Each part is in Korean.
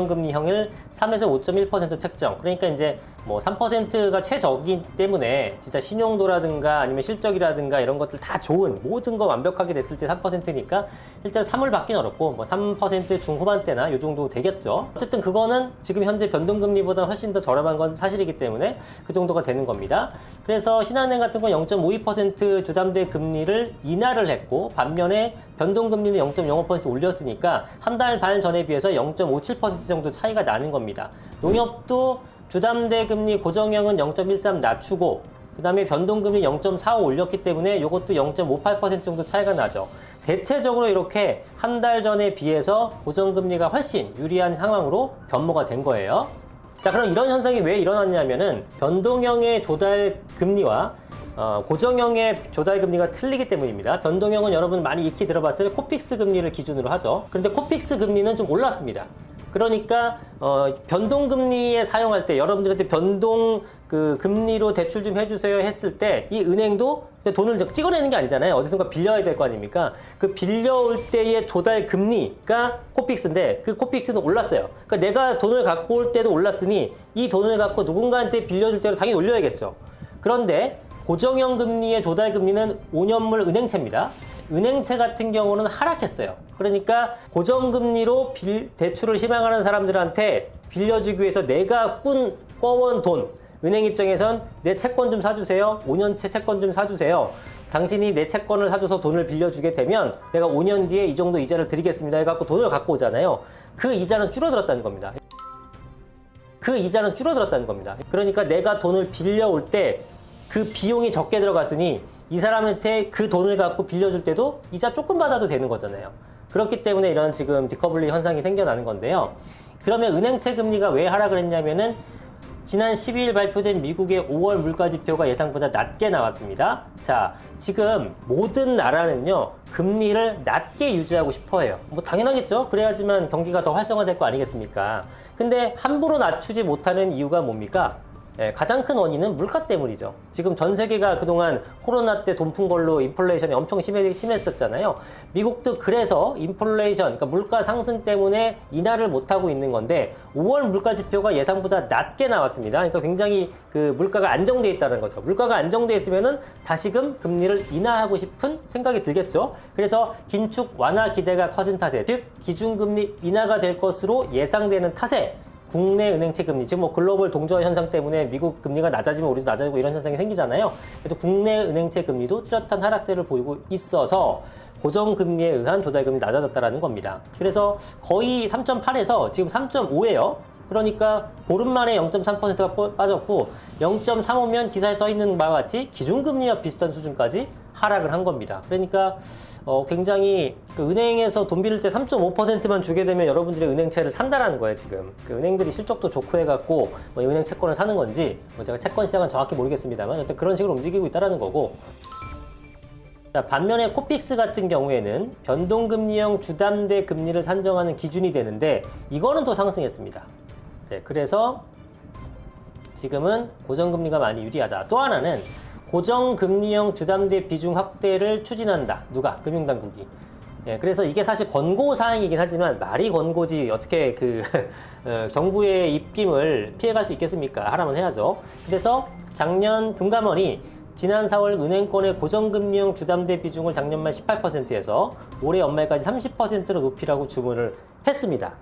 고정금리형을 3에서 5.1% 책정. 그러니까 이제 뭐 3%가 최저기 때문에 진짜 신용도라든가 아니면 실적이라든가 이런 것들 다 좋은 모든 거 완벽하게 됐을 때 3%니까 실제로 3을 받긴 어렵고 뭐 3% 중후반대나 요 정도 되겠죠. 어쨌든 그거는 지금 현재 변동금리보다 훨씬 더 저렴한 건 사실이기 때문에 그 정도가 되는 겁니다. 그래서 신한은행 같은 건 0.52% 주담대 금리를 인하를 했고 반면에 변동금리는 0.05% 올렸으니까 한 달 반 전에 비해서 0.57% 정도 차이가 나는 겁니다. 농협도 주담대 금리 고정형은 0.13 낮추고 그 다음에 변동금리 0.45 올렸기 때문에 이것도 0.58% 정도 차이가 나죠. 대체적으로 이렇게 한 달 전에 비해서 고정금리가 훨씬 유리한 상황으로 변모가 된 거예요. 자, 그럼 이런 현상이 왜 일어났냐면은 변동형의 조달 금리와 어, 고정형의 조달 금리가 틀리기 때문입니다. 변동형은 여러분 많이 익히 들어봤을 코픽스 금리를 기준으로 하죠. 그런데 코픽스 금리는 좀 올랐습니다. 그러니까 어, 변동 금리에 사용할 때 여러분들한테 변동 그 금리로 대출 좀 해주세요 했을 때 이 은행도 돈을 찍어내는 게 아니잖아요. 어디선가 빌려야 될 거 아닙니까? 그 빌려올 때의 조달 금리가 코픽스인데 그 코픽스는 올랐어요. 그러니까 내가 돈을 갖고 올 때도 올랐으니 이 돈을 갖고 누군가한테 빌려줄 때도 당연히 올려야겠죠. 그런데 고정형 금리의 조달 금리는 5년물 은행채입니다. 은행채 같은 경우는 하락했어요. 그러니까 고정금리로 빌, 대출을 희망하는 사람들한테 빌려주기 위해서 내가 꾼 꿔온 돈, 은행 입장에선 내 채권 좀 사주세요. 5년채 채권 좀 사주세요. 당신이 내 채권을 사줘서 돈을 빌려주게 되면 내가 5년 뒤에 이 정도 이자를 드리겠습니다. 해갖고 돈을 갖고 오잖아요. 그 이자는 줄어들었다는 겁니다. 그 이자는 줄어들었다는 겁니다. 그러니까 내가 돈을 빌려올 때 그 비용이 적게 들어갔으니 이 사람한테 그 돈을 갖고 빌려줄 때도 이자 조금 받아도 되는 거잖아요. 그렇기 때문에 이런 지금 디커블리 현상이 생겨나는 건데요. 그러면 은행채 금리가 왜 하락을 했냐면은 지난 12일 발표된 미국의 5월 물가 지표가 예상보다 낮게 나왔습니다. 자, 지금 모든 나라는요, 금리를 낮게 유지하고 싶어 해요. 뭐 당연하겠죠? 그래야지만 경기가 더 활성화될 거 아니겠습니까? 근데 함부로 낮추지 못하는 이유가 뭡니까? 예, 가장 큰 원인은 물가 때문이죠. 지금 전 세계가 그동안 코로나 때 돈 푼 걸로 인플레이션이 엄청 심해, 심했었잖아요. 미국도 그래서 인플레이션, 그러니까 물가 상승 때문에 인하를 못하고 있는 건데 5월 물가 지표가 예상보다 낮게 나왔습니다. 그러니까 굉장히 그 물가가 안정돼 있다는 거죠. 물가가 안정돼 있으면은 다시금 금리를 인하하고 싶은 생각이 들겠죠. 그래서 긴축 완화 기대가 커진 탓에 즉 기준금리 인하가 될 것으로 예상되는 탓에 국내 은행채 금리, 지금 뭐 글로벌 동저 현상 때문에 미국 금리가 낮아지면 우리도 낮아지고 이런 현상이 생기잖아요. 그래서 국내 은행채 금리도 뚜렷한 하락세를 보이고 있어서 고정금리에 의한 조달금리 낮아졌다라는 겁니다. 그래서 거의 3.8에서 지금 3.5예요. 그러니까 보름 만에 0.3%가 빠졌고 0.35면 기사에 써 있는 바와 같이 기준금리와 비슷한 수준까지 하락을 한 겁니다. 그러니까 어, 굉장히 그 은행에서 돈 빌릴 때 3.5%만 주게 되면 여러분들이 은행채를 산다라는 거예요 지금. 그 은행들이 실적도 좋고 해갖고 뭐 은행 채권을 사는 건지 뭐 제가 채권 시장은 정확히 모르겠습니다만 어쨌든 그런 식으로 움직이고 있다라는 거고. 자, 반면에 코픽스 같은 경우에는 변동금리형 주담대 금리를 산정하는 기준이 되는데 이거는 또 상승했습니다. 네, 그래서 지금은 고정금리가 많이 유리하다. 또 하나는 고정금리형 주담대 비중 확대를 추진한다. 누가? 금융당국이. 예, 그래서 이게 사실 권고 사항이긴 하지만 말이 권고지 어떻게 그 어, 정부의 입김을 피해갈 수 있겠습니까? 하라면 해야죠. 그래서 작년 금감원이 지난 4월 은행권의 고정금리형 주담대 비중을 작년 말 18%에서 올해 연말까지 30%로 높이라고 주문을 했습니다.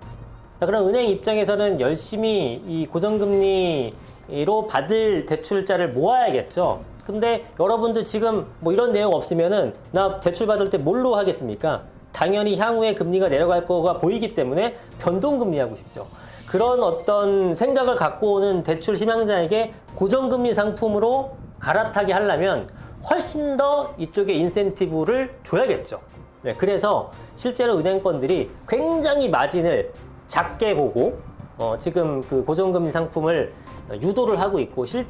자, 그럼 은행 입장에서는 열심히 이 고정금리로 받을 대출자를 모아야겠죠. 근데 여러분들 지금 뭐 이런 내용 없으면은 나 대출 받을 때 뭘로 하겠습니까? 당연히 향후에 금리가 내려갈 거가 보이기 때문에 변동금리 하고 싶죠. 그런 어떤 생각을 갖고 오는 대출 희망자에게 고정금리 상품으로 갈아타게 하려면 훨씬 더 이쪽에 인센티브를 줘야겠죠. 네, 그래서 실제로 은행권들이 굉장히 마진을 작게 보고 어, 지금 그 고정금리 상품을 유도를 하고 있고 실,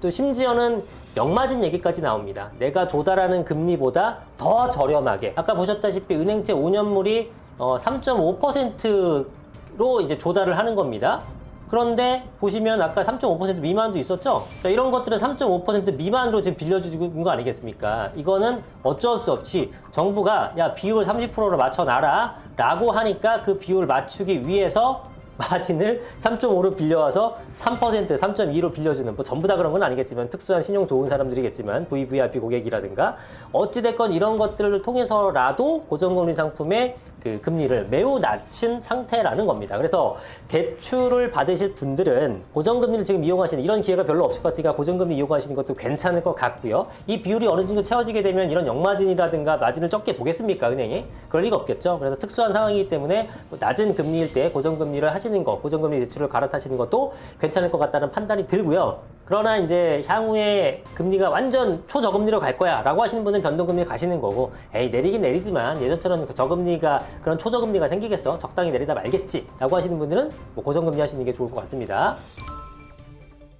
또 심지어는 역마진 얘기까지 나옵니다. 내가 조달하는 금리보다 더 저렴하게. 아까 보셨다시피 은행채 5년물이 어, 3.5%로 이제 조달을 하는 겁니다. 그런데 보시면 아까 3.5% 미만도 있었죠? 자, 이런 것들은 3.5% 미만으로 지금 빌려주는 거 아니겠습니까? 이거는 어쩔 수 없이 정부가 야, 비율 30%로 맞춰놔라 라고 하니까 그 비율 맞추기 위해서 마진을 3.5로 빌려와서 3% 3.2로 빌려주는 뭐 전부 다 그런 건 아니겠지만 특수한 신용 좋은 사람들이겠지만 VVIP 고객이라든가 어찌됐건 이런 것들을 통해서라도 고정금리 상품의 그 금리를 매우 낮춘 상태라는 겁니다. 그래서 대출을 받으실 분들은 고정금리를 지금 이용하시는 이런 기회가 별로 없을 것 같으니까 고정금리 이용하시는 것도 괜찮을 것 같고요. 이 비율이 어느 정도 채워지게 되면 이런 역마진이라든가 마진을 적게 보겠습니까, 은행이? 그럴 리가 없겠죠. 그래서 특수한 상황이기 때문에 뭐 낮은 금리일 때 고정금리를 하시는 거, 고정금리 대출을 갈아타시는 것도 괜찮을 것 같다는 판단이 들고요. 그러나 이제 향후에 금리가 완전 초저금리로 갈 거야 라고 하시는 분은 변동금리 가시는 거고 에이 내리긴 내리지만 예전처럼 그 저금리가 그런 초저금리가 생기겠어? 적당히 내리다 말겠지? 라고 하시는 분들은 뭐 고정금리 하시는 게 좋을 것 같습니다.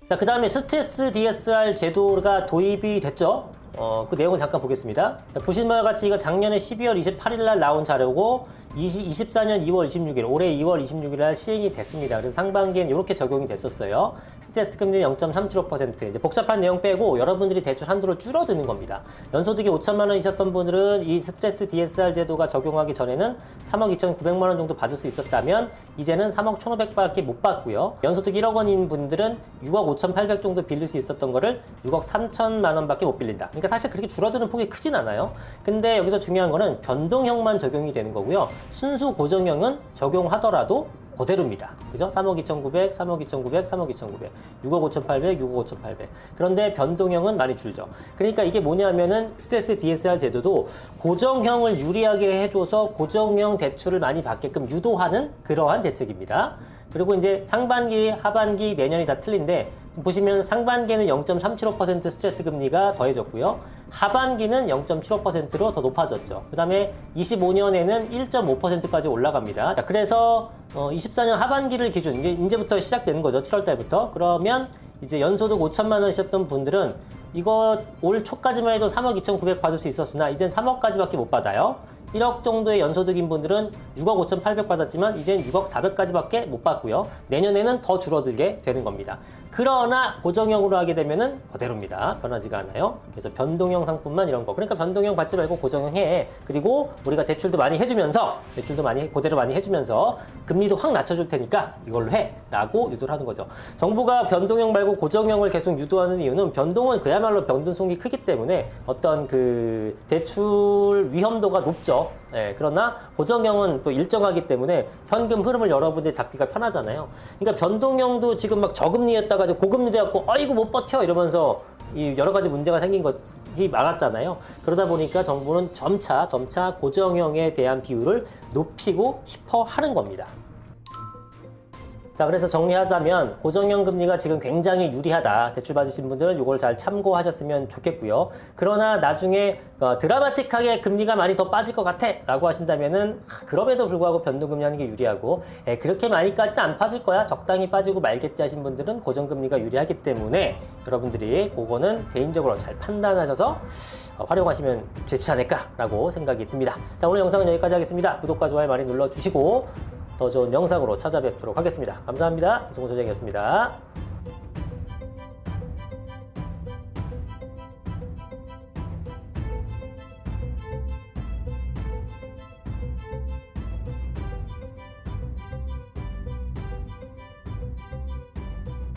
자, 그 다음에 스트레스 DSR 제도가 도입이 됐죠. 어, 그 내용을 잠깐 보겠습니다. 자, 보신 바와 같이 이거 작년에 12월 28일 날 나온 자료고 20, 24년 2월 26일, 올해 2월 26일 날 시행이 됐습니다. 그래서 상반기엔 이렇게 적용이 됐었어요. 스트레스 금리는 0.375%. 이제 복잡한 내용 빼고 여러분들이 대출 한도를 줄어드는 겁니다. 연소득이 5천만 원이셨던 분들은 이 스트레스 DSR 제도가 적용하기 전에는 3억 2,900만 원 정도 받을 수 있었다면 이제는 3억 1,500밖에 못 받고요. 연소득 1억 원인 분들은 6억 5,800 정도 빌릴 수 있었던 거를 6억 3천만 원밖에 못 빌린다. 그러니까 사실 그렇게 줄어드는 폭이 크진 않아요. 근데 여기서 중요한 거는 변동형만 적용이 되는 거고요. 순수 고정형은 적용하더라도 그대로입니다. 그죠? 3억 2,900, 3억 2,900, 3억 2,900, 6억 5,800, 6억 5,800. 그런데 변동형은 많이 줄죠. 그러니까 이게 뭐냐면은 스트레스 DSR 제도도 고정형을 유리하게 해줘서 고정형 대출을 많이 받게끔 유도하는 그러한 대책입니다. 그리고 이제 상반기, 하반기, 내년이 다 틀린데 보시면 상반기에는 0.375% 스트레스 금리가 더해졌고요. 하반기는 0.75%로 더 높아졌죠. 그 다음에 25년에는 1.5%까지 올라갑니다. 자, 그래서 어, 24년 하반기를 기준, 이제 이제부터 시작되는 거죠. 7월 달부터. 그러면 이제 연소득 5천만 원이셨던 분들은 이거 올 초까지만 해도 3억 2,900 받을 수 있었으나 이젠 3억까지밖에 못 받아요. 1억 정도의 연소득인 분들은 6억 5,800 받았지만 이젠 6억 400까지밖에 못 받고요. 내년에는 더 줄어들게 되는 겁니다. 그러나 고정형으로 하게 되면은 그대로입니다. 변하지가 않아요. 그래서 변동형 상품만 이런 거. 그러니까 변동형 받지 말고 고정형 해. 그리고 우리가 대출도 많이 해주면서 대출도 많이 그대로 많이 해주면서 금리도 확 낮춰줄 테니까 이걸로 해라고 유도를 하는 거죠. 정부가 변동형 말고 고정형을 계속 유도하는 이유는 변동은 그야말로 변동성이 크기 때문에 어떤 그 대출 위험도가 높죠. 예, 그러나 고정형은 또 일정하기 때문에 현금 흐름을 여러분들이 잡기가 편하잖아요. 그러니까 변동형도 지금 막 저금리였다가 이제 고금리 돼갖고 아이고 못 버텨 이러면서 이 여러 가지 문제가 생긴 것 이 많았잖아요. 그러다 보니까 정부는 점차 점차 고정형에 대한 비율을 높이고 싶어 하는 겁니다. 자, 그래서 정리하자면 고정형 금리가 지금 굉장히 유리하다. 대출 받으신 분들은 이걸 잘 참고하셨으면 좋겠고요. 그러나 나중에 어, 드라마틱하게 금리가 많이 더 빠질 것 같아 라고 하신다면은 하, 그럼에도 불구하고 변동금리 하는 게 유리하고 에, 그렇게 많이까지는 안 빠질 거야. 적당히 빠지고 말겠지 하신 분들은 고정금리가 유리하기 때문에 여러분들이 그거는 개인적으로 잘 판단하셔서 어, 활용하시면 좋지 않을까라고 생각이 듭니다. 자, 오늘 영상은 여기까지 하겠습니다. 구독과 좋아요 많이 눌러주시고 더 좋은 영상으로 찾아뵙도록 하겠습니다. 감사합니다. 이승호 소장이었습니다.